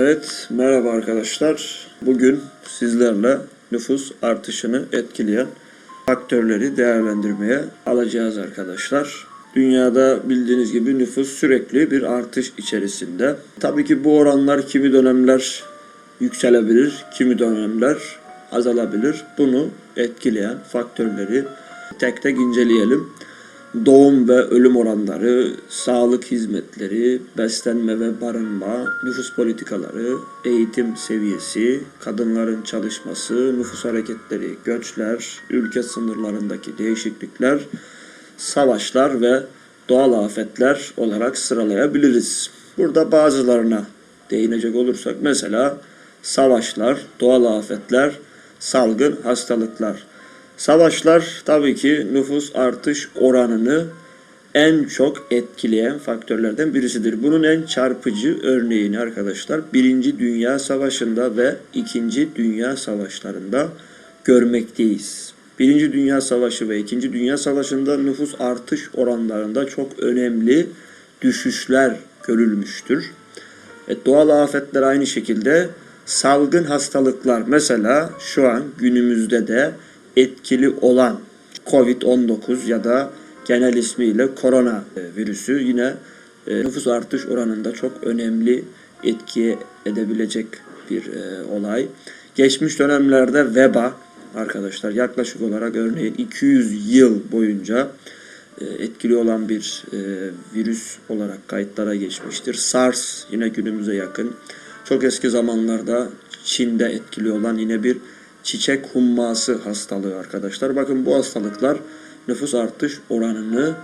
Evet, merhaba arkadaşlar. Bugün sizlerle nüfus artışını etkileyen faktörleri değerlendirmeye alacağız arkadaşlar. Dünyada bildiğiniz gibi nüfus sürekli bir artış içerisinde. Tabii ki bu oranlar kimi dönemler yükselebilir, kimi dönemler azalabilir. Bunu etkileyen faktörleri tek tek inceleyelim doğum ve ölüm oranları, sağlık hizmetleri, beslenme ve barınma, nüfus politikaları, eğitim seviyesi, kadınların çalışması, nüfus hareketleri, göçler, ülke sınırlarındaki değişiklikler, savaşlar ve doğal afetler olarak sıralayabiliriz. Burada bazılarına değinecek olursak mesela savaşlar, doğal afetler, salgın hastalıklar. Savaşlar tabii ki nüfus artış oranını en çok etkileyen faktörlerden birisidir. Bunun en çarpıcı örneğini arkadaşlar Birinci Dünya Savaşı'nda ve İkinci Dünya Savaşları'nda görmekteyiz. Birinci Dünya Savaşı ve İkinci Dünya Savaşı'nda nüfus artış oranlarında çok önemli düşüşler görülmüştür. E, doğal afetler aynı şekilde salgın hastalıklar mesela şu an günümüzde de etkili olan COVID-19 ya da genel ismiyle korona e, virüsü yine e, nüfus artış oranında çok önemli etki edebilecek bir e, olay. Geçmiş dönemlerde veba arkadaşlar yaklaşık olarak örneğin 200 yıl boyunca etkili olan bir virüs olarak kayıtlara geçmiştir. SARS yine günümüze yakın. Çok eski zamanlarda Çin'de etkili olan yine bir çiçek humması hastalığı arkadaşlar. Bakın bu hastalıklar nüfus artış oranını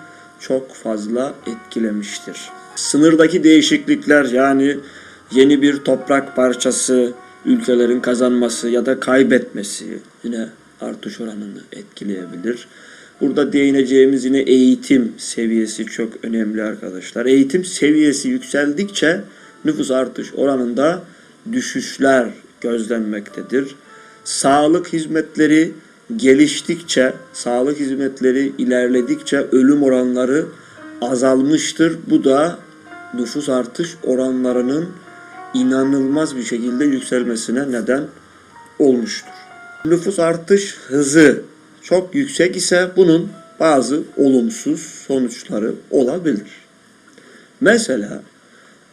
çok fazla etkilemiştir. Sınırdaki değişiklikler yani yeni bir toprak parçası ülkelerin kazanması ya da kaybetmesi yine artış oranını etkileyebilir. Burada değineceğimiz yine eğitim seviyesi çok önemli arkadaşlar. Eğitim seviyesi yükseldikçe nüfus artış oranında düşüşler gözlenmektedir sağlık hizmetleri geliştikçe, sağlık hizmetleri ilerledikçe ölüm oranları azalmıştır. Bu da nüfus artış oranlarının inanılmaz bir şekilde yükselmesine neden olmuştur. Nüfus artış hızı çok yüksek ise bunun bazı olumsuz sonuçları olabilir. Mesela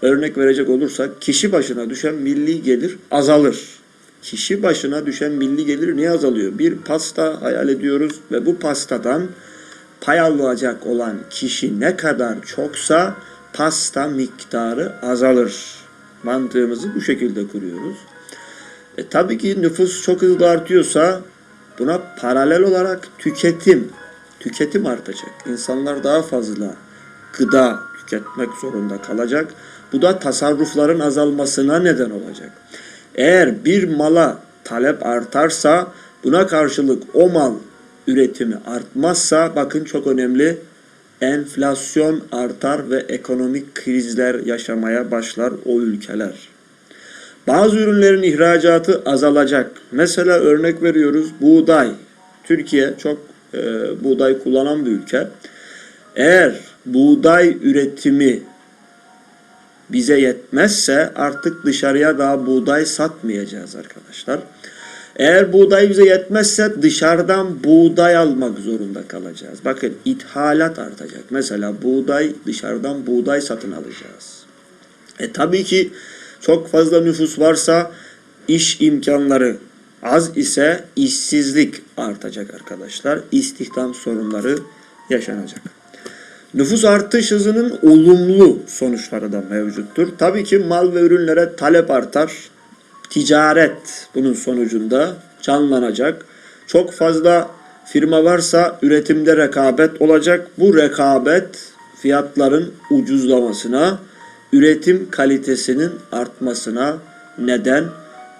örnek verecek olursak kişi başına düşen milli gelir azalır kişi başına düşen milli gelir niye azalıyor? Bir pasta hayal ediyoruz ve bu pastadan pay alacak olan kişi ne kadar çoksa pasta miktarı azalır. Mantığımızı bu şekilde kuruyoruz. E, tabii ki nüfus çok hızlı artıyorsa buna paralel olarak tüketim, tüketim artacak. İnsanlar daha fazla gıda tüketmek zorunda kalacak. Bu da tasarrufların azalmasına neden olacak. Eğer bir mala talep artarsa buna karşılık o mal üretimi artmazsa bakın çok önemli enflasyon artar ve ekonomik krizler yaşamaya başlar o ülkeler. Bazı ürünlerin ihracatı azalacak. Mesela örnek veriyoruz buğday. Türkiye çok e, buğday kullanan bir ülke. Eğer buğday üretimi bize yetmezse artık dışarıya daha buğday satmayacağız arkadaşlar. Eğer buğday bize yetmezse dışarıdan buğday almak zorunda kalacağız. Bakın ithalat artacak. Mesela buğday dışarıdan buğday satın alacağız. E tabii ki çok fazla nüfus varsa iş imkanları az ise işsizlik artacak arkadaşlar. İstihdam sorunları yaşanacak. Nüfus artış hızının olumlu sonuçları da mevcuttur. Tabii ki mal ve ürünlere talep artar. Ticaret bunun sonucunda canlanacak. Çok fazla firma varsa üretimde rekabet olacak. Bu rekabet fiyatların ucuzlamasına, üretim kalitesinin artmasına neden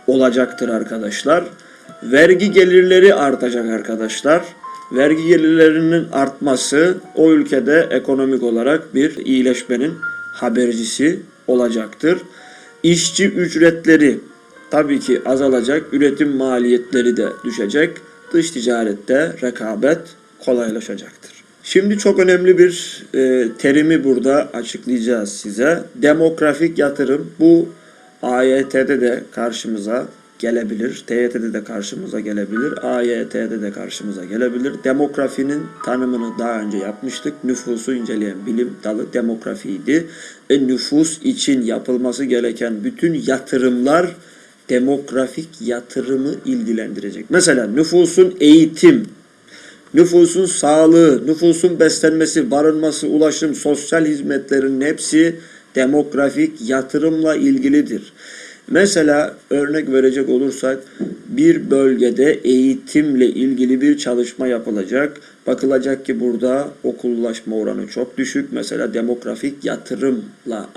olacaktır arkadaşlar. Vergi gelirleri artacak arkadaşlar vergi gelirlerinin artması o ülkede ekonomik olarak bir iyileşmenin habercisi olacaktır. İşçi ücretleri tabii ki azalacak, üretim maliyetleri de düşecek. Dış ticarette rekabet kolaylaşacaktır. Şimdi çok önemli bir e, terimi burada açıklayacağız size. Demografik yatırım bu AYT'de de karşımıza gelebilir. TYT'de de karşımıza gelebilir. AYT'de de karşımıza gelebilir. Demografinin tanımını daha önce yapmıştık. Nüfusu inceleyen bilim dalı demografiydi. Ve nüfus için yapılması gereken bütün yatırımlar demografik yatırımı ilgilendirecek. Mesela nüfusun eğitim, nüfusun sağlığı, nüfusun beslenmesi, barınması, ulaşım, sosyal hizmetlerin hepsi demografik yatırımla ilgilidir. Mesela örnek verecek olursak bir bölgede eğitimle ilgili bir çalışma yapılacak. Bakılacak ki burada okullaşma oranı çok düşük. Mesela demografik yatırımla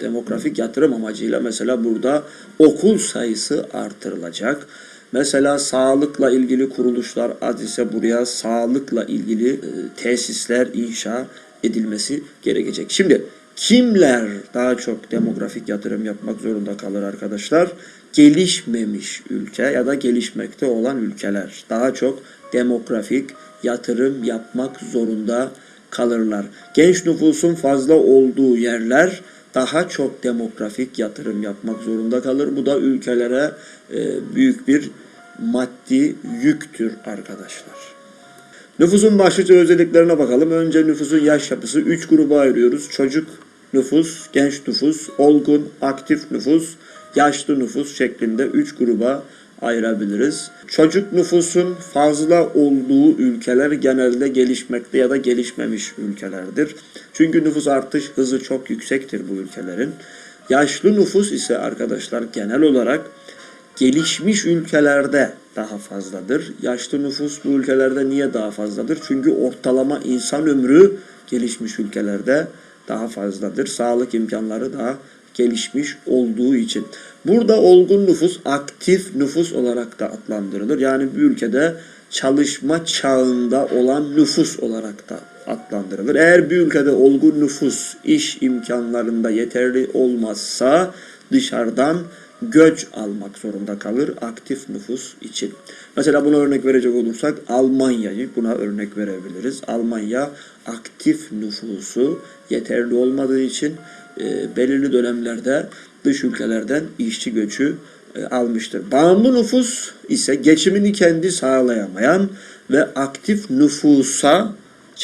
demografik yatırım amacıyla mesela burada okul sayısı artırılacak. Mesela sağlıkla ilgili kuruluşlar az ise buraya sağlıkla ilgili e, tesisler inşa edilmesi gerekecek. Şimdi kimler daha çok demografik yatırım yapmak zorunda kalır arkadaşlar? Gelişmemiş ülke ya da gelişmekte olan ülkeler daha çok demografik yatırım yapmak zorunda kalırlar. Genç nüfusun fazla olduğu yerler daha çok demografik yatırım yapmak zorunda kalır. Bu da ülkelere e, büyük bir maddi yüktür arkadaşlar. Nüfusun başlıca özelliklerine bakalım. Önce nüfusun yaş yapısı 3 gruba ayırıyoruz. Çocuk nüfus, genç nüfus, olgun, aktif nüfus, yaşlı nüfus şeklinde 3 gruba ayırabiliriz. Çocuk nüfusun fazla olduğu ülkeler genelde gelişmekte ya da gelişmemiş ülkelerdir. Çünkü nüfus artış hızı çok yüksektir bu ülkelerin. Yaşlı nüfus ise arkadaşlar genel olarak gelişmiş ülkelerde daha fazladır. Yaşlı nüfus bu ülkelerde niye daha fazladır? Çünkü ortalama insan ömrü gelişmiş ülkelerde daha fazladır. Sağlık imkanları daha gelişmiş olduğu için. Burada olgun nüfus aktif nüfus olarak da adlandırılır. Yani bir ülkede çalışma çağında olan nüfus olarak da adlandırılır. Eğer bir ülkede olgun nüfus iş imkanlarında yeterli olmazsa dışarıdan göç almak zorunda kalır aktif nüfus için. Mesela buna örnek verecek olursak Almanya'yı buna örnek verebiliriz. Almanya aktif nüfusu yeterli olmadığı için e, belirli dönemlerde dış ülkelerden işçi göçü e, almıştır. Bağımlı nüfus ise geçimini kendi sağlayamayan ve aktif nüfusa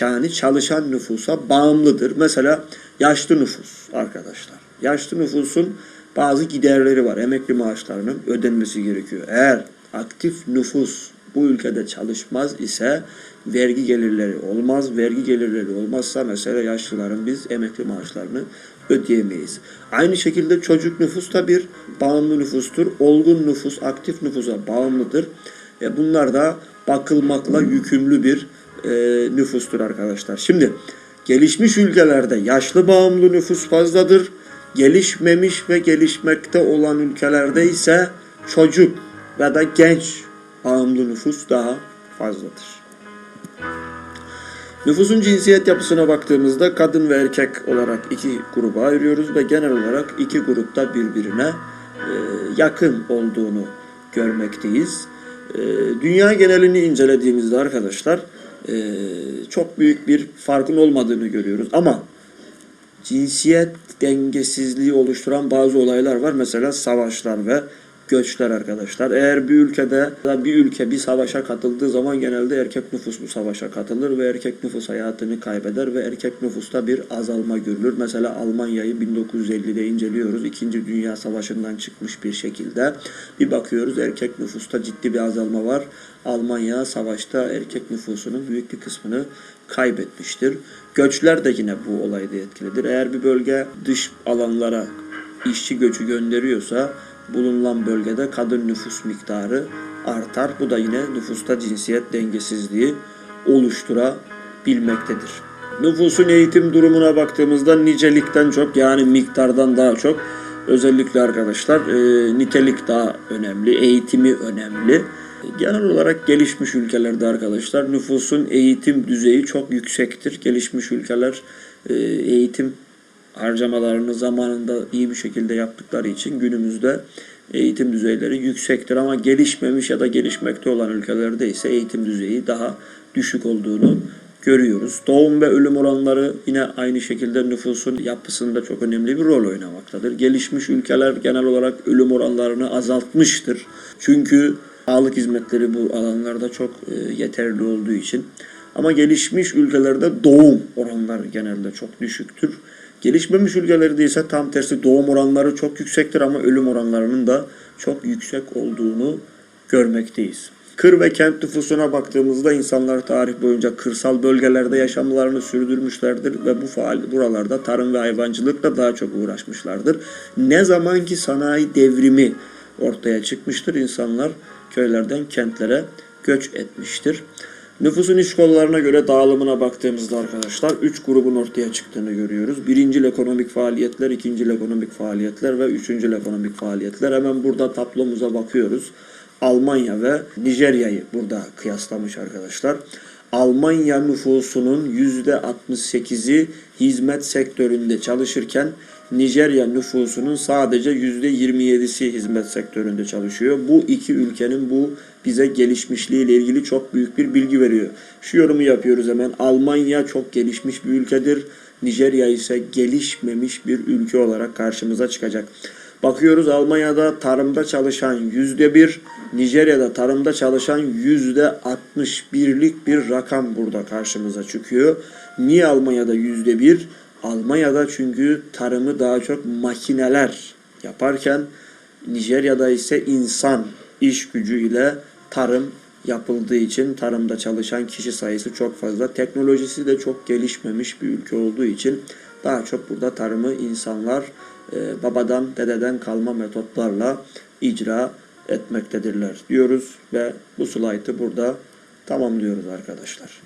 yani çalışan nüfusa bağımlıdır. Mesela yaşlı nüfus arkadaşlar. Yaşlı nüfusun bazı giderleri var. Emekli maaşlarının ödenmesi gerekiyor. Eğer aktif nüfus bu ülkede çalışmaz ise vergi gelirleri olmaz. Vergi gelirleri olmazsa mesela yaşlıların biz emekli maaşlarını ödeyemeyiz. Aynı şekilde çocuk nüfus da bir bağımlı nüfustur. Olgun nüfus aktif nüfusa bağımlıdır. E bunlar da bakılmakla yükümlü bir e, nüfustur arkadaşlar. Şimdi gelişmiş ülkelerde yaşlı bağımlı nüfus fazladır. Gelişmemiş ve gelişmekte olan ülkelerde ise çocuk ya da genç bağımlı nüfus daha fazladır. Nüfusun cinsiyet yapısına baktığımızda kadın ve erkek olarak iki gruba ayırıyoruz ve genel olarak iki grupta birbirine e, yakın olduğunu görmekteyiz. E, dünya genelini incelediğimizde arkadaşlar e, çok büyük bir farkın olmadığını görüyoruz ama cinsiyet dengesizliği oluşturan bazı olaylar var. Mesela savaşlar ve göçler arkadaşlar. Eğer bir ülkede bir ülke bir savaşa katıldığı zaman genelde erkek nüfus bu savaşa katılır ve erkek nüfus hayatını kaybeder ve erkek nüfusta bir azalma görülür. Mesela Almanya'yı 1950'de inceliyoruz. İkinci Dünya Savaşı'ndan çıkmış bir şekilde. Bir bakıyoruz erkek nüfusta ciddi bir azalma var. Almanya savaşta erkek nüfusunun büyük bir kısmını kaybetmiştir. Göçler de yine bu olayda etkilidir. Eğer bir bölge dış alanlara işçi göçü gönderiyorsa bulunan bölgede kadın nüfus miktarı artar. Bu da yine nüfusta cinsiyet dengesizliği oluşturabilmektedir. Nüfusun eğitim durumuna baktığımızda nicelikten çok yani miktardan daha çok özellikle arkadaşlar e, nitelik daha önemli, eğitimi önemli. Genel olarak gelişmiş ülkelerde arkadaşlar nüfusun eğitim düzeyi çok yüksektir. Gelişmiş ülkeler e, eğitim harcamalarını zamanında iyi bir şekilde yaptıkları için günümüzde eğitim düzeyleri yüksektir ama gelişmemiş ya da gelişmekte olan ülkelerde ise eğitim düzeyi daha düşük olduğunu görüyoruz. Doğum ve ölüm oranları yine aynı şekilde nüfusun yapısında çok önemli bir rol oynamaktadır. Gelişmiş ülkeler genel olarak ölüm oranlarını azaltmıştır. Çünkü sağlık hizmetleri bu alanlarda çok e, yeterli olduğu için. Ama gelişmiş ülkelerde doğum oranları genelde çok düşüktür. Gelişmemiş ülkelerde ise tam tersi doğum oranları çok yüksektir ama ölüm oranlarının da çok yüksek olduğunu görmekteyiz. Kır ve kent nüfusuna baktığımızda insanlar tarih boyunca kırsal bölgelerde yaşamlarını sürdürmüşlerdir ve bu faal buralarda tarım ve hayvancılıkla daha çok uğraşmışlardır. Ne zaman ki sanayi devrimi ortaya çıkmıştır insanlar köylerden kentlere göç etmiştir. Nüfusun iş kollarına göre dağılımına baktığımızda arkadaşlar 3 grubun ortaya çıktığını görüyoruz. Birincil ekonomik faaliyetler, ikincil ekonomik faaliyetler ve üçüncül ekonomik faaliyetler. Hemen burada tablomuza bakıyoruz. Almanya ve Nijerya'yı burada kıyaslamış arkadaşlar. Almanya nüfusunun %68'i hizmet sektöründe çalışırken Nijerya nüfusunun sadece %27'si hizmet sektöründe çalışıyor. Bu iki ülkenin bu bize gelişmişliği ile ilgili çok büyük bir bilgi veriyor. Şu yorumu yapıyoruz hemen. Almanya çok gelişmiş bir ülkedir. Nijerya ise gelişmemiş bir ülke olarak karşımıza çıkacak. Bakıyoruz Almanya'da tarımda çalışan yüzde bir, Nijerya'da tarımda çalışan yüzde 61'lik bir rakam burada karşımıza çıkıyor. Niye Almanya'da yüzde bir? Almanya'da çünkü tarımı daha çok makineler yaparken Nijerya'da ise insan iş gücüyle tarım yapıldığı için tarımda çalışan kişi sayısı çok fazla. Teknolojisi de çok gelişmemiş bir ülke olduğu için daha çok burada tarımı insanlar e, babadan dededen kalma metotlarla icra etmektedirler diyoruz ve bu slaytı burada tamamlıyoruz arkadaşlar.